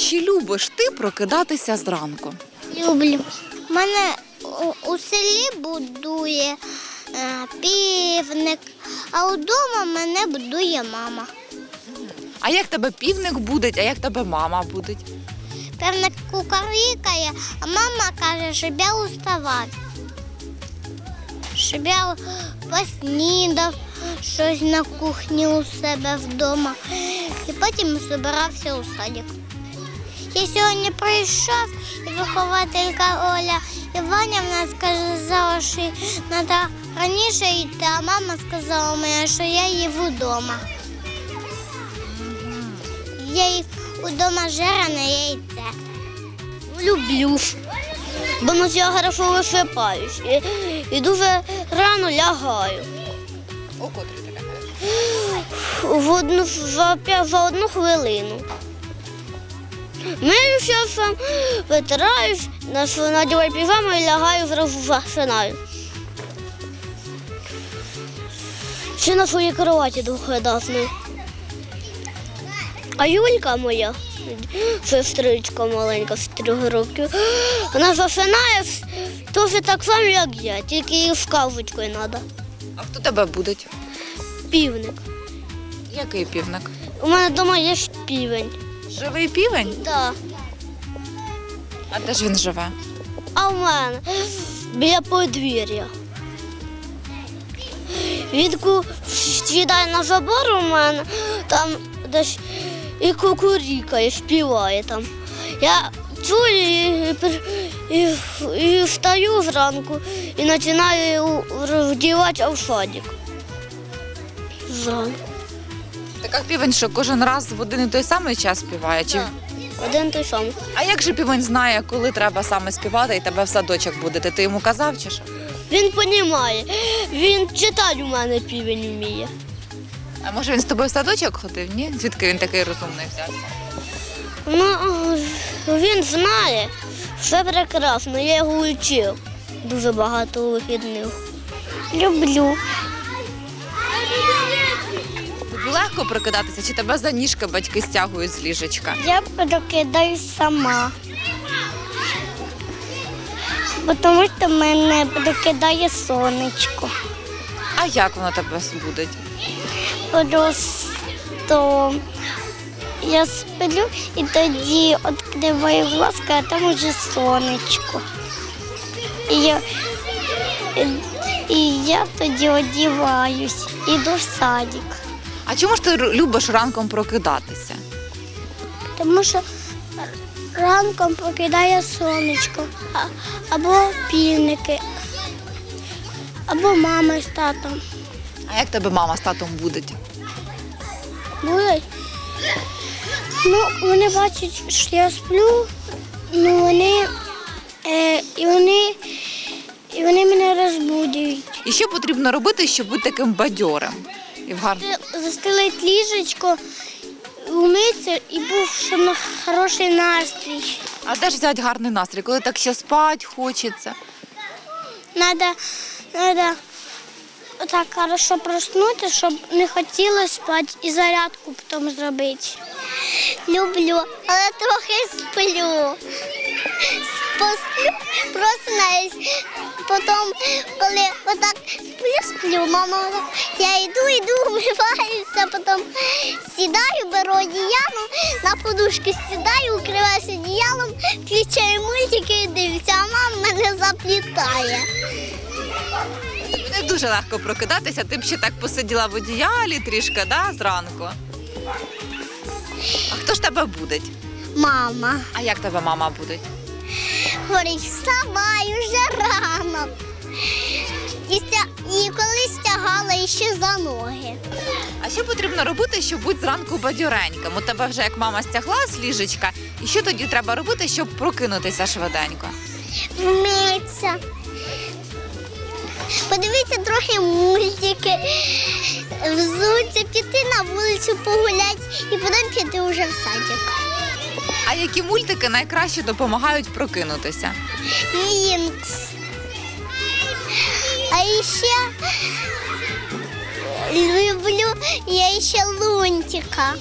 чи любиш ти прокидатися зранку? Люблю. У мене у, селі будує е, півник, а вдома мене будує мама. А як тебе півник буде, а як тебе мама буде? Півник кукарікає, а мама каже, щоб я уставати. Щоб я поснідав щось на кухні у себе вдома. І потім збирався у садик. Я сьогодні прийшов і вихователька Оля Іванівна сказала, що треба раніше йти, а мама сказала мені, що я їв вдома. Я їв вдома жарене яйце. Люблю, бо на я хорошо висипаюсь і, і дуже рано лягаю. У котрій ти? В одну, за, за одну хвилину. Миюся сам, витираюсь, на- надіваю піжаму і лягаю, зразу засинаю. Ще на своїй кроваті двохрядасної. А Юлька моя, сестричка маленька з трьох років, вона засинає теж так само, як я, тільки їй з кавочкою треба. А хто тебе буде? Півник. Який півник? У мене вдома є півень. Живий півень? Так. А де ж він живе? А в мене біля подвір'я. Він сідає на забор у мене, там десь і кукурікає, співає там. Я чую і, і, і встаю зранку і починаю вдівати в садик. Зранку. Така півень, що кожен раз в один і той самий час співає? Чи... Один той самий. А як же півень знає, коли треба саме співати і тебе в садочок будете? Ти йому казав чи що? Він розуміє. Він читати у мене півень вміє. А може він з тобою в садочок ходив? Ні? Звідки він такий розумний взявся? Ну, він знає, все прекрасно, я його вчив дуже багато вихідних. Люблю. Легко прокидатися, чи тебе за ніжки батьки стягують з ліжечка? Я прокидаюсь сама. Бо Тому що мене прокидає сонечко. А як воно тебе збудить? Просто я сплю і тоді відкриваю глазка, а там уже сонечко. І я, і, і я тоді одіваюсь, іду в садик. А чому ж ти любиш ранком прокидатися? Тому що ранком прокидає сонечко, або півники, або мама з татом. А як тебе мама з татом будуть? Будуть. Ну, вони бачать, що я сплю, ну вони, е, і вони, і вони мене розбудять. І що потрібно робити, щоб бути таким бадьорим? І в гарному. Застелить ліжечко, умитися і був на хороший настрій. А де ж взяти гарний настрій, коли так ще спать хочеться? Надо, надо так хорошо проснути, щоб не хотілося спати і зарядку потім зробити. Люблю, але трохи сплю. Проснусь. Потім, коли отак сплю, сплю, мама, отак, я йду, йду, вмиваюся, потім сідаю, беру одіяло, на подушки сідаю, укриваюся одіялом, включаю мультики і дивлюся, а мама мене заплітає. Не дуже легко прокидатися, ти б ще так посиділа в одіялі трішки, да, зранку. А хто ж тебе буде? Мама. А як тебе мама буде? Говорить, вставай уже. І, стя... і коли стягала ще за ноги. А що потрібно робити, щоб бути зранку бадьореньким? У тебе вже як мама стягла з ліжечка, і що тоді треба робити, щоб прокинутися швиденько? Вмиться. Подивіться трохи мультики, взуться, піти на вулицю погуляти і потім піти вже в садик. А які мультики найкраще допомагають прокинутися? Вінкс. А ще люблю я ще лунтика.